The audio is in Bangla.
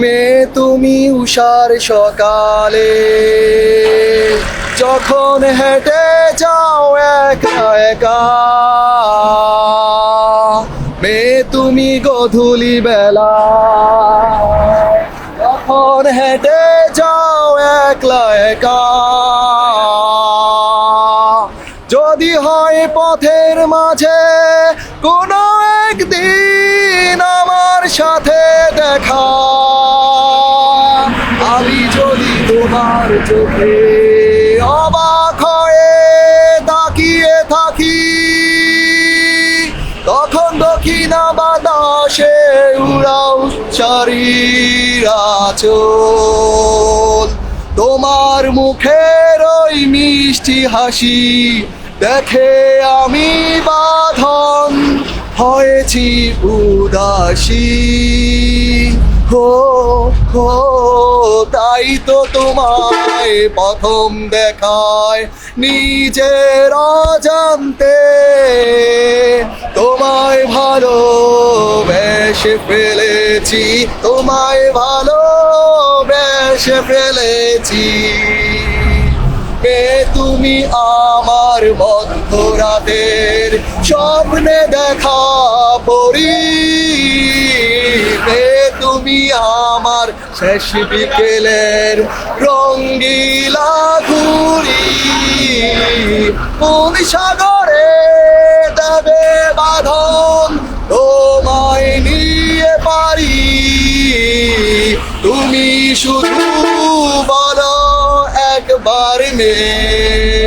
মেয়ে তুমি উষার সকালে। যখন হেঁটে যাও একা একা মেয়ে তুমি গধূলি বেলা। যখন হেঁটে যাও একলা একা, যদি হয় পথের মাঝে কোনো একদিন আমার সাথে আমি যদি তোমার চোখে অবাক হয়ে তাকিয়ে থাকি, তখন দক্ষিণা বাতাসে উড়াও চারিরাচল তোমার মুখের ওই মিষ্টি হাসি দেখে আমি বাঁধন। হয়েছি উদাসী। হো হো, তাই তো তোমায় প্রথম দেখায় নিজের অজান্তে। তোমায় ভালো বেশে ফেলেছি, তোমায় ভালো বেশে ফেলেছি। কে তুমি আমার মধ্যরাতের স্বপ্নে দেখা কে তুমি আমার শেষ বিকেলের রঙ্গিলা ঘুরি। কোন সাগরে দেবে বাঁধন তোমায় নিয়ে পারি। তুমি শুধু বলো একবার মেয়ে